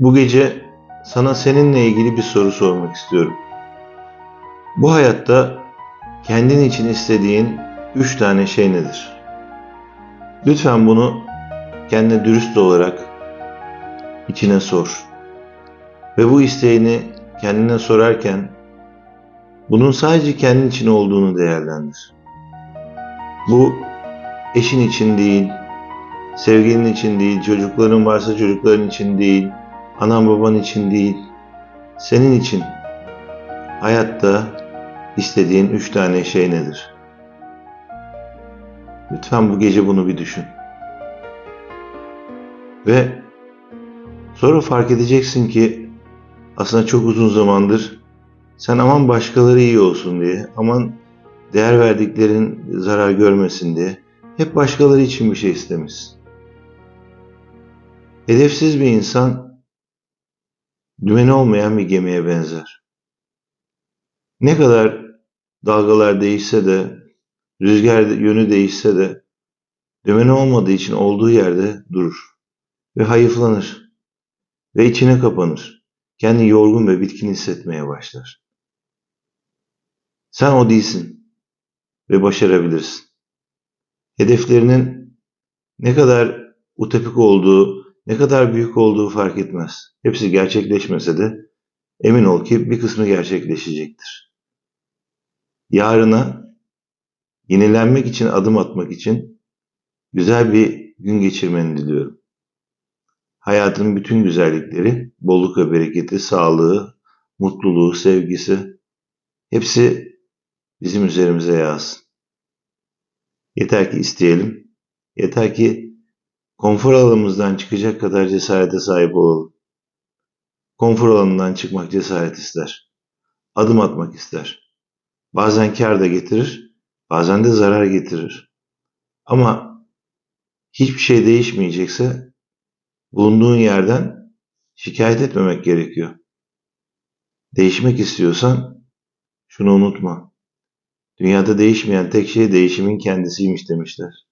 Bu gece sana seninle ilgili bir soru sormak istiyorum. Bu hayatta kendin için istediğin üç tane şey nedir? Lütfen bunu kendine dürüst olarak içine sor. Ve bu isteğini kendine sorarken bunun sadece kendin için olduğunu değerlendir. Bu eşin için değil, sevgilin için değil, çocukların varsa çocukların için değil, anan baban için değil, senin için hayatta istediğin üç tane şey nedir? Lütfen bu gece bunu bir düşün. Ve sonra fark edeceksin ki aslında çok uzun zamandır sen aman başkaları iyi olsun diye, aman değer verdiklerin zarar görmesin diye hep başkaları için bir şey istemişsin. Hedefsiz bir insan dümeni olmayan bir gemiye benzer. Ne kadar dalgalar değişse de, rüzgar yönü değişse de dümeni olmadığı için olduğu yerde durur ve hayıflanır ve içine kapanır. Kendini yorgun ve bitkin hissetmeye başlar. Sen o değilsin ve başarabilirsin. Hedeflerinin ne kadar utopik olduğu, ne kadar büyük olduğu fark etmez. Hepsi gerçekleşmese de emin ol ki bir kısmı gerçekleşecektir. Yarına yenilenmek için adım atmak için güzel bir gün geçirmeni diliyorum. Hayatın bütün güzellikleri, bolluk ve bereketi, sağlığı, mutluluğu, sevgisi hepsi bizim üzerimize yağsın. Yeter ki isteyelim. Yeter ki konfor alanımızdan çıkacak kadar cesarete sahip olalım. Konfor alanından çıkmak cesaret ister. Adım atmak ister. Bazen kar da getirir, bazen de zarar getirir. Ama hiçbir şey değişmeyecekse bulunduğun yerden şikayet etmemek gerekiyor. Değişmek istiyorsan şunu unutma. Dünyada değişmeyen tek şey değişimin kendisiymiş demişler.